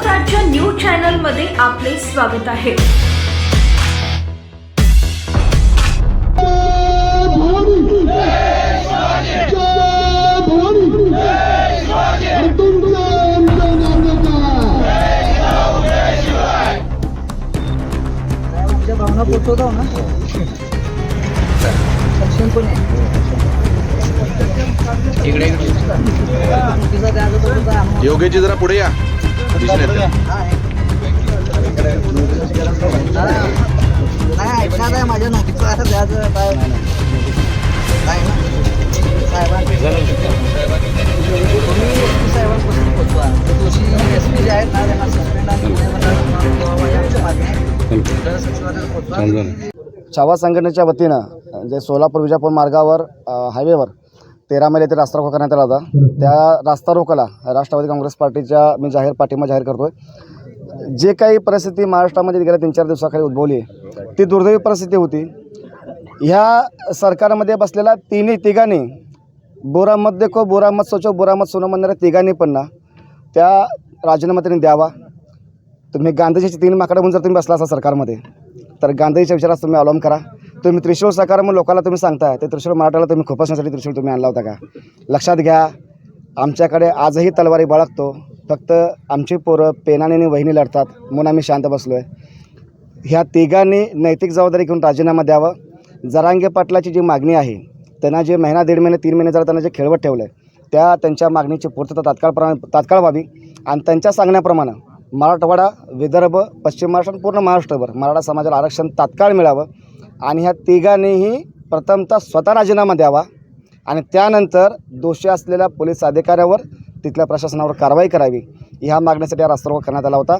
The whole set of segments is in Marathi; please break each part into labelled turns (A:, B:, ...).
A: लोकराज्य न्यूज चॅनलमध्ये आपले स्वागत आहे.
B: तुमच्या भावना पोचवतो ना सक्षम पण तिचा
C: योगेशजी जरा पुढे या.
B: नाही ऐकणार आहे माझ्या द्यायचं काय नाही साहेबांपासून दोषी एस पी जे आहेत ना त्यांना सस्पेंड मागणी
D: छावा संघटनेच्या वतीनं जे सोलापूर विजापूर मार्गावर हायवेवर तेरा मैल येथे रास्ता रोको करण्यात आला होता. त्या रास्ता रोकोला राष्ट्रवादी काँग्रेस पार्टीच्या मी जाहीर पाठिंबा जाहीर करतोय. जे काही परिस्थिती महाराष्ट्रामध्ये गेल्या तीन चार दिवसाखाली उद्भवली आहे ती दुर्दैवी परिस्थिती होती. ह्या सरकारमध्ये बसलेल्या तिन्ही तिघांनी बोरामत देखो बोरामत सोचो बोरामत सोनं म्हणणाऱ्या तिघांनी पण ना त्या राजीनामा त्यांनी द्यावा. तुम्ही गांधीजीची तीन माकडं म्हणून जर तुम्ही बसला असा सरकारमध्ये तर गांधीच्या विचारात तुम्ही अवलंब करा. तुम्ही त्रिशूळ सरकार म्हणून लोकांना तुम्ही सांगताय ते त्रिशूळ मराठाला तुम्ही खोपसण्यासाठी त्रिशूळ तुम्ही आणला होता का? लक्षात घ्या आमच्याकडे आजही तलवारी बाळगतो फक्त आमची पोरं पेनाने आणि वहिनी लढतात म्हणून आम्ही शांत बसलो आहे ह्या तिघांनी नैतिक जबाबदारी घेऊन राजीनामा द्यावा. जरांगे पाटलाची जी मागणी आहे त्यांना जे महिना दीड महिने तीन महिने जरा त्यांना जे खेळवत ठेवलं आहे त्या त्यांच्या मागणीची पूर्तता तात्काळ तात्काळ व्हावी. आणि त्यांच्या सांगण्याप्रमाणे मराठवाडा विदर्भ पश्चिम महाराष्ट्र पूर्ण महाराष्ट्रभर मराठा समाजाला आरक्षण तात्काळ मिळावं. आणि ह्या तिघांनीही प्रथमतः स्वतः राजीनामा द्यावा आणि त्यानंतर दोषी असलेल्या पोलीस अधिकाऱ्यावर तिथल्या प्रशासनावर कारवाई करावी. ह्या मागण्यासाठी हा रास्ता करण्यात आला होता.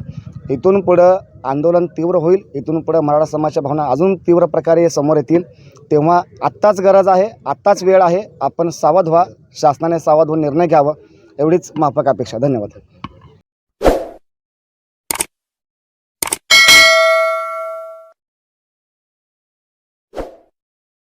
D: इथून पुढं आंदोलन तीव्र होईल. इथून पुढं मराठा समाजाच्या भावना अजून तीव्र प्रकारे समोर येतील. तेव्हा आत्ताच गरज आहे आत्ताच वेळ आहे. आपण सावध व्हा. शासनाने सावध होऊन निर्णय घ्यावा. एवढीच माफक अपेक्षा. धन्यवाद.